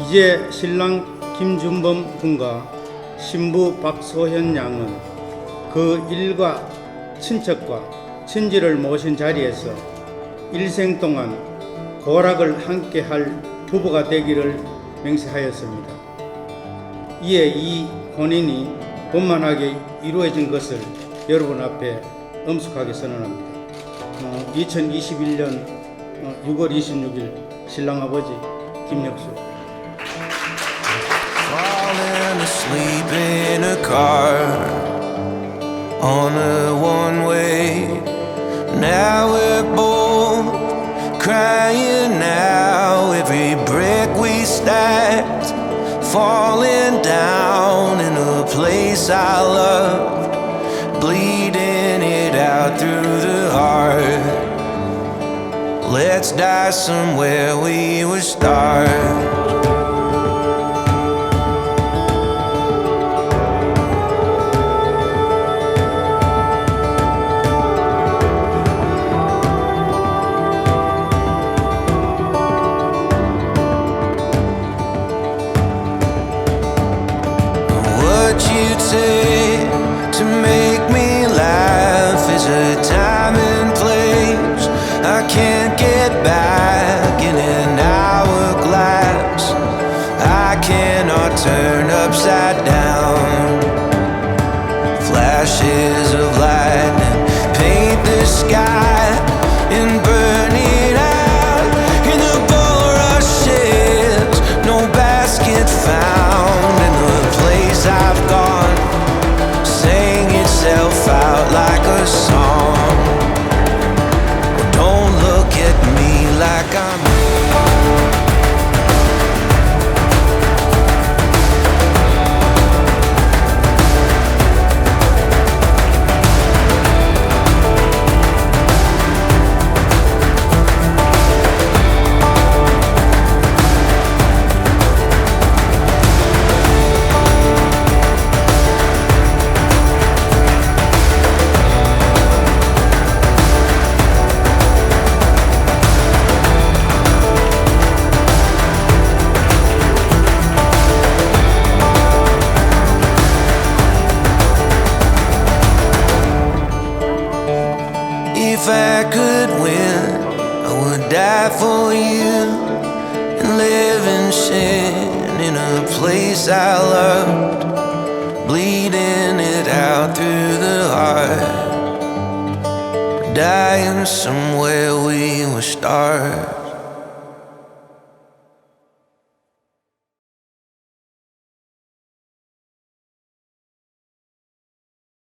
이제 신랑 김준범 군과 신부 박소현 양은 그 일가 친척과 친지를 모신 자리에서 일생 동안 고락을 함께 할 부부가 되기를 맹세하였습니다. 이에 이 혼인이 원만하게 이루어진 것을 여러분 앞에 엄숙하게 선언합니다. 2021년 6월 26일 신랑 아버지 김혁수 asleep in a car on a one way. Now we're both crying now. Every brick we stacked falling down in a place I loved, bleeding it out through the heart. Let's die somewhere we were start. Cannot turn upside down. Flashes If I could win, I would die for you and live in sin in a place I loved, bleeding it out through the heart, dying somewhere we were stars.